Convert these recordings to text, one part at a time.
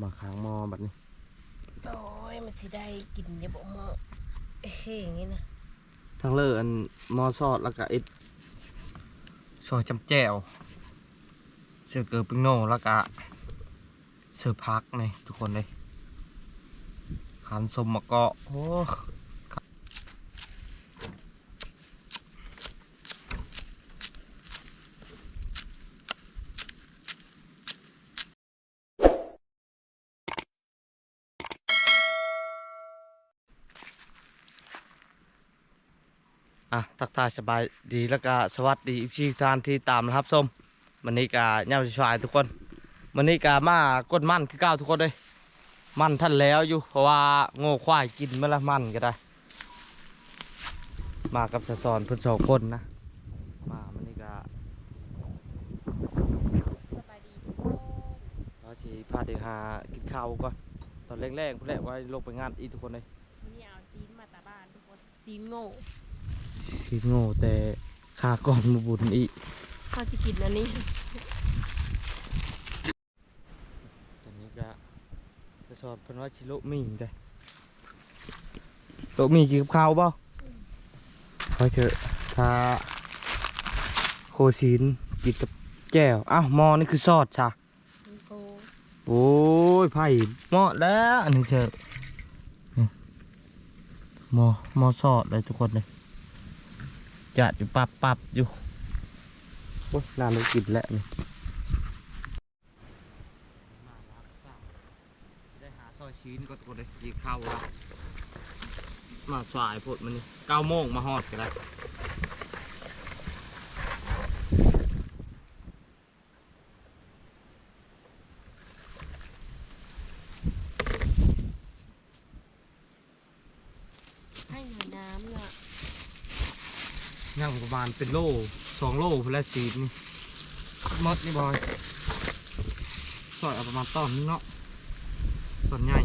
มาค้างหมอแบบนี้ โอ้ย มันสิได้กินอย่าบอกหมอเอ้ยอย่างงี้นะทั้งเลออันหมอซอดแล้วก็เอ็ดซอยจำแจ่วเสือเกลือปิ้งโน่แล้วก็เสือพักนี่ทุกคนเลยขันสมมะเกาะโอ้ อะทักทายสบายดีแล้วก็สวัสดีอีพีทานที่ตามนะครับส้มวันนี้กาเน่าชายทุกคนวันนี้กามากดมั่นคือก้าวทุกคนเลยมั่นท่านแล้วอยู่เพราะว่าโง่ควายกินเมื่อละมันก็ได้ มากับสะสอนเพิ่นสองคนนะมามันนี่ก็สบายดีทุกคนเราสิพาเด็กหากินข้าวก่อนตอนแรกๆเพื่อนแหละว่าลงไปงานอีกทุกคนเลยวันนี้เอาซีนมาตาบ้านทุกคนซีนโง่ คิดโง่แต่ขาก่อนมาบุญอีกเขาจะกินอันนี้ตอนนี้ก็สะสอนเพิ่นว่าชิโลมีได้โลมีกินกับข้าวเปล่าคอยเถอะถ้าโคซีนกินกับแจ่วอ้าวหมอนี่คือซอสจ้ะมีโกโอ้ยไผ่เหมาะแล้วอันนี้เชอะนี่หมอหมอสอดเลยทุกคนเลย จัดอยู่ปับปับอยู่โอ้ยน่ารู้กินแล้วนี่ได้หาซอยชิ้นก็ทุกคนเลยยีเข้าละมาสายพดมันนี่เก้าโมงมาฮอดกันแล้วให้หน่อยน้ำน่ะ ย่างประมาณเป็นโลสองโลพนแหละชีนี่มดนี่บอยสอยเอาประมาณต้นนึงเนาะต้นใหญ่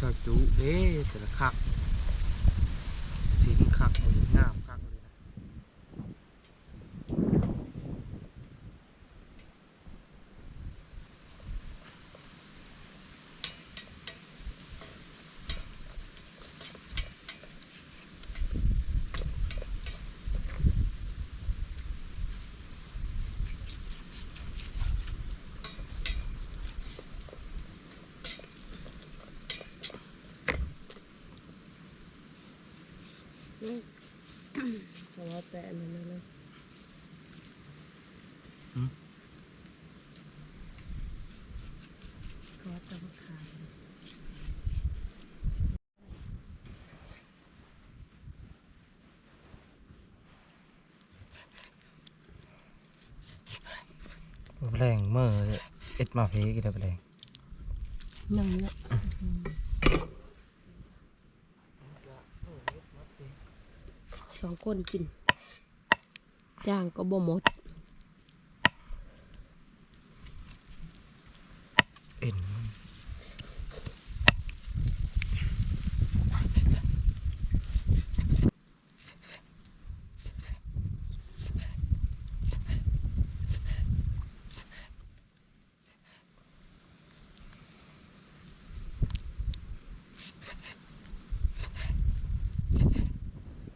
จอยจุ เด้แต่ละคักสินคักอยู่งามคักเลยนะนี่ เพราะว่าแต่อันนั้นนะเพราะว่าจะมาขาย แรงเมื่อเอ็ดมาเพกี่ได้แรงหนึ่งเยอะสองคนกินจ้างก็บ่หมด เอ็นมัน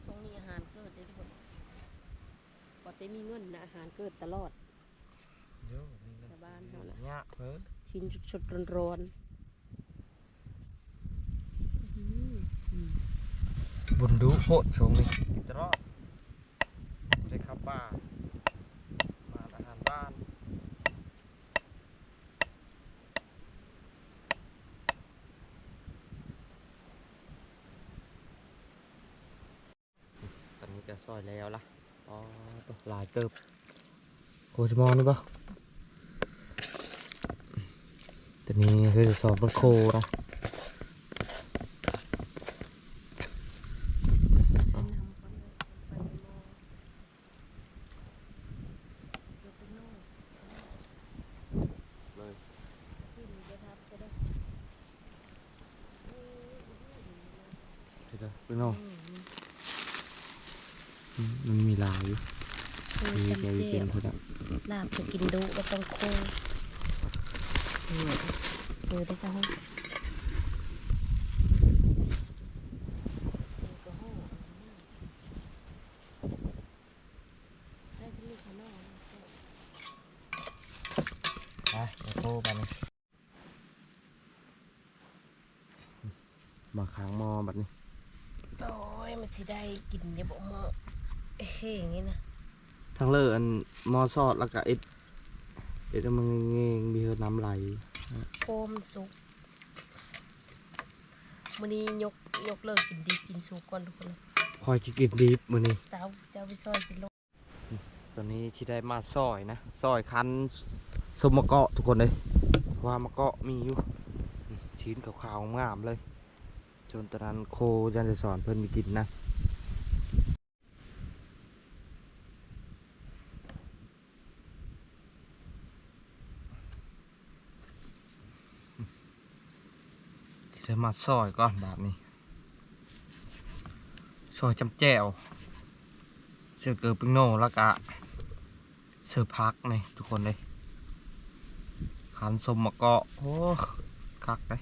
ช่วงนี้อาหารเกิดได้ทุกคน พอเต้มีเงินนะอาหารเกิดตลอดเยอะนี่ชาวบ้านเขาน่ะยะเพิ่นชิ้นชุดๆร้อนๆอื้อหือบุญดูโพดช่วงนี้กินตลอดได้ข้าวป่ามาอาหารบ้านตอนนี้ก็ซอยแล้วล่ะ อ๋อหลายเติบโคจมอนหรือเปล่าตัวนี้คือสอบเป็นโคนะไปนอก มอืมมันมีลายอยู่โอ้ยมีจำแกวิเจ็เป็นบคนละลาบจะกินดุก็ต้องโค้งอืมดูได้จ้าห้องได้จะมีข้างนอกนะอะเดี๋ยวโทรไปนี่มาค้างหมอแบบนี้โอ้ยมันสิได้กินเนี่ยบอกหมอ เอ้ยอย่างงี้นะทั้งเลออันหมอซอดแล้วก็เอ็ดเอ็ดมันเงงมีเฮือน้ำไหลโคมสุกมื้อนี้ยกยกเลิกกินดีกินสุกก่อนทุกคนคอยจิกินดีฟมือนี้เจ้าเจ้าไปซอยกินโลตอนนี้ที่ได้มาซอยนะซอยคันสมมะเกาะทุกคนเลยว่ามะเกาะมีอยู่อืมชิ้นขาวๆงามเลยจนตอนนั้นโคยันจะสอนเพิ่นมีกินนะ มาซอยก่อนแบบนี้ซอยจำแจ่วเสือเกลือปิงโน่แล้วก็เสือพักนี่ทุกคนเลยขันสมมะเกาะโอ้คักเลย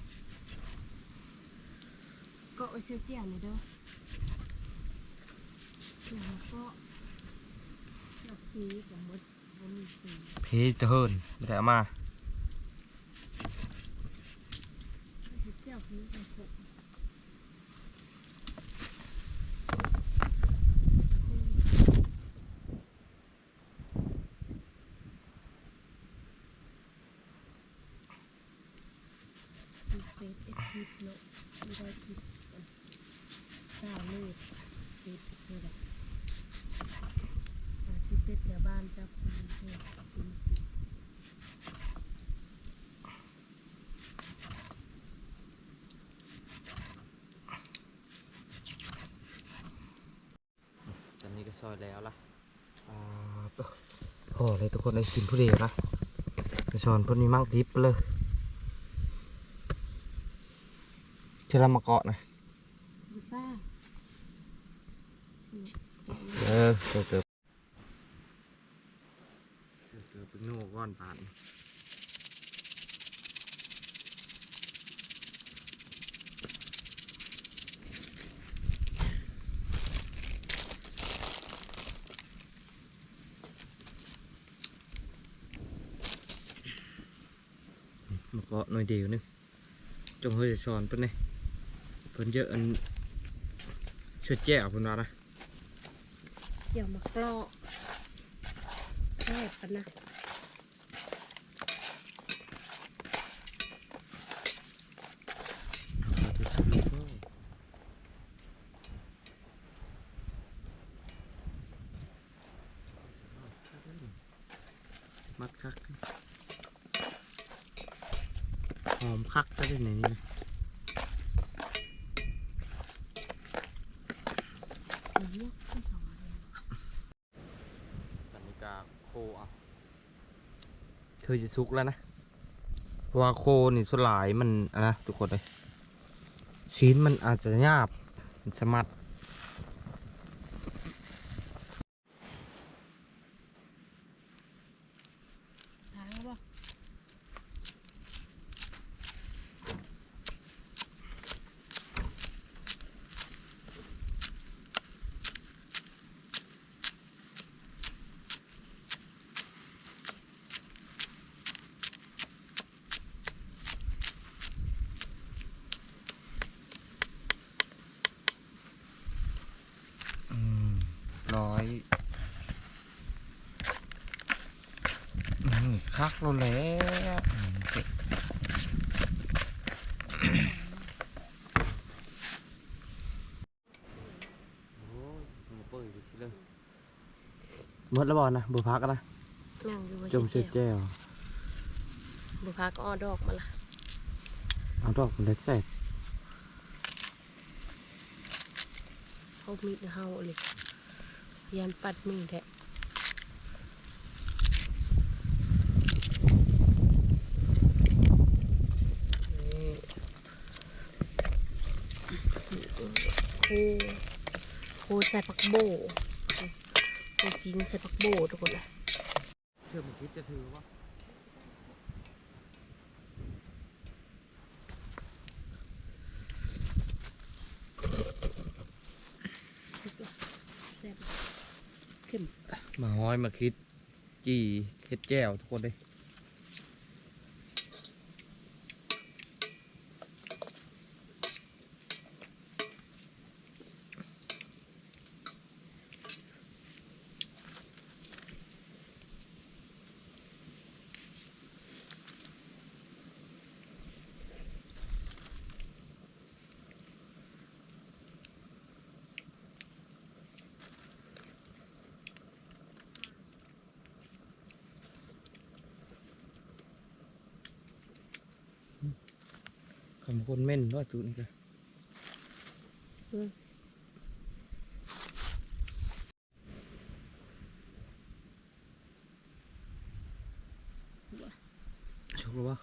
ก็ไปซื้อเจียวหน่อยเด้อแล้วก็ดอกสีกับมดบ่มีสีพีเทิร์นไม่ได้เอามา ซื้อเจียวนี้กับผมมีเฟซเอ็ดคลิปเนาะมีได้คลิปกันเจ้ามืดเฟซเลยแบบอาชีพเป็ดแถวบ้านจับคนเพื่อกิน ตอนนี้ก็ซอยแล้วล่ะอ่า พอเลยทุกคนได้กินผู้เดียวนะไปสอนเพิ่นมีมั่งทิปเลยเชลามะเกาะนะเออเสือเกลือเสือเกือเป็นโน่ก้อนผ่าน มะเกาะหน่อยเดียวนึงจงเฮ้ยสอนเพิ่นนี่เพิ่นเยอะอันเชื่อแจ้วเพิ่นว่านะเดี๋ยวมากรอแซ่บกันนะ มัดคัก หอมคักก็ได้ในนี้นะอันนี้ที่สองตอนนี้กาโคอะเคยจะซุกแล้วนะเพราะว่าโคนี่สวนหลายมันอะนะทุกคนเลยชิ้นมันอาจจะหยาบมันจะมัด ทางแล้วป่ะ อืมร้อยอืม คักเราแล้วอืมเสร็จโอ้ยมาเปิดดูสิเลยหมดแล้วบอลนะบุพักนะยังอยู่ว่าจมเสียเจียวแจ้วบุพาก็เออดอกมาละเอาดอกมันเล็กใส่เขามีดเฮาเลยยันปัดมือแท้โคูคูใส่ผักโบโคจิงใส่ผักโบทุกคนเลยเชื่อมคิดจะถือว่าแซ่บเข้มมาห้อยมาคิด จีเฮ็ดแจ่วทุกคนเลย คำคนเม่นว่าจุดนี้กันอืมชกหรือวะ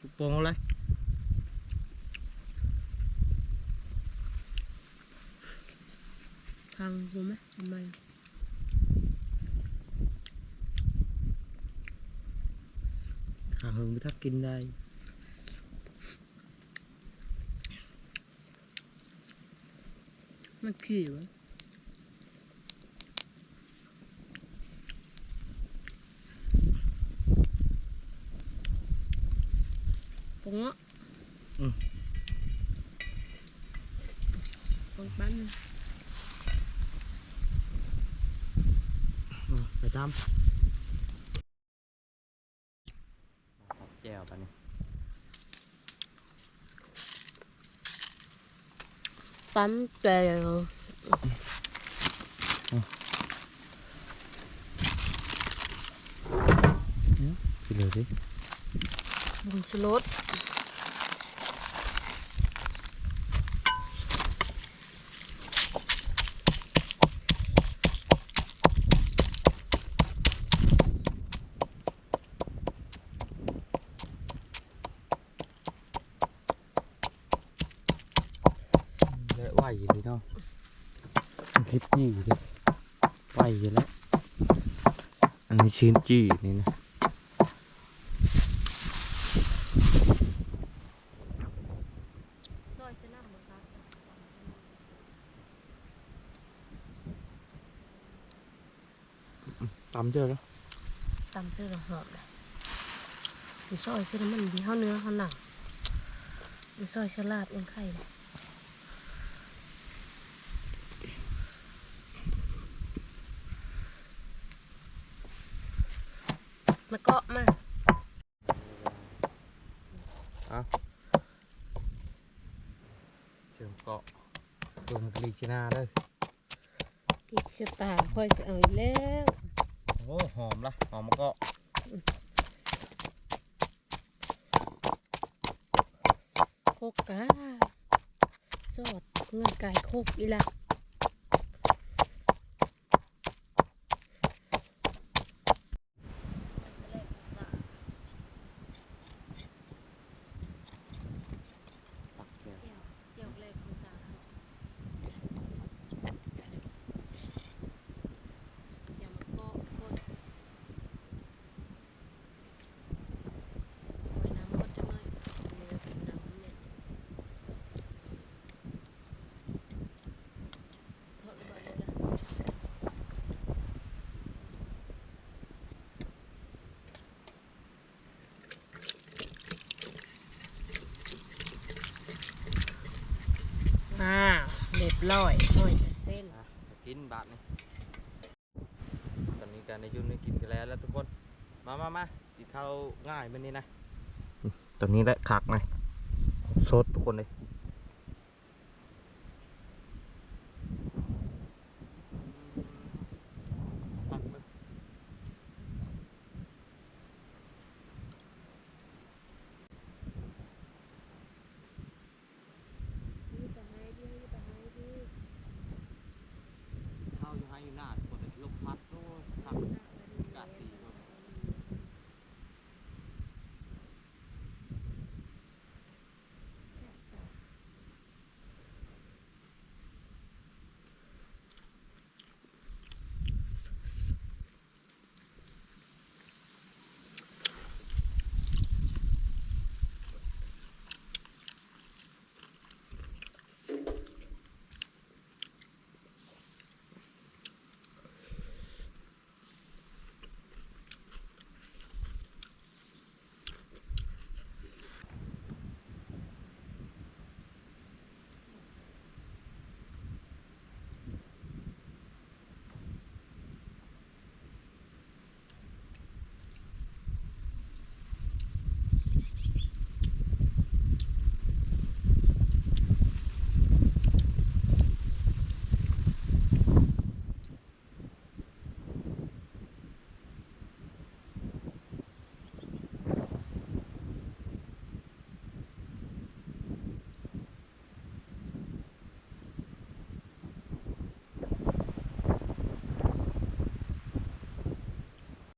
ลูกโป่งเอาเลย ทางรู้ไห มทำไมหาเฮิงไปทักกินได้มันขี้วะปงอะปงปั้นอืมไปตามแจ่วตอนนี้ ปั๊มแจวกินเลยสิบุงสลด嗯และไหวอยู่เลยเนาะ มันคิดจี้อยู่ดิไหวอยู่แล้ว อันนี้ชิ้นจี้นี่นะซอยเส้นน้ำบ่ครับตำเจอแล้วตำเส้นหอมเลยมีซอยเส้นมันดีข้าวเนื้อข้าวหนังมีซอยฉลาดยังไข่เลย มาเกาะมาเอาเชิมเกาะดมกรีชนาเลยอีกชะตาค่อยจะเอาอีกแล้วโอ้หอมละหอมมะเกาะโคกกาสอดเงินไก่โคกอีละเจียวเจียวแรกของตาเจียวมันก็โคตรไว้น้ำหมดจังเลยเหลือเป็นน้ำเนี่ยทอดระเบิดเลยนะ อ่า เรียบร้อยห้อยเส้นอะกินบาทนี่ตอนนี้การในยุ่นได้กินกันแล้วแล้วทุกคน มามามากินข้าวง่ายมันนี่นะ ตอนนี้แหละคักไงสดทุกคนเลย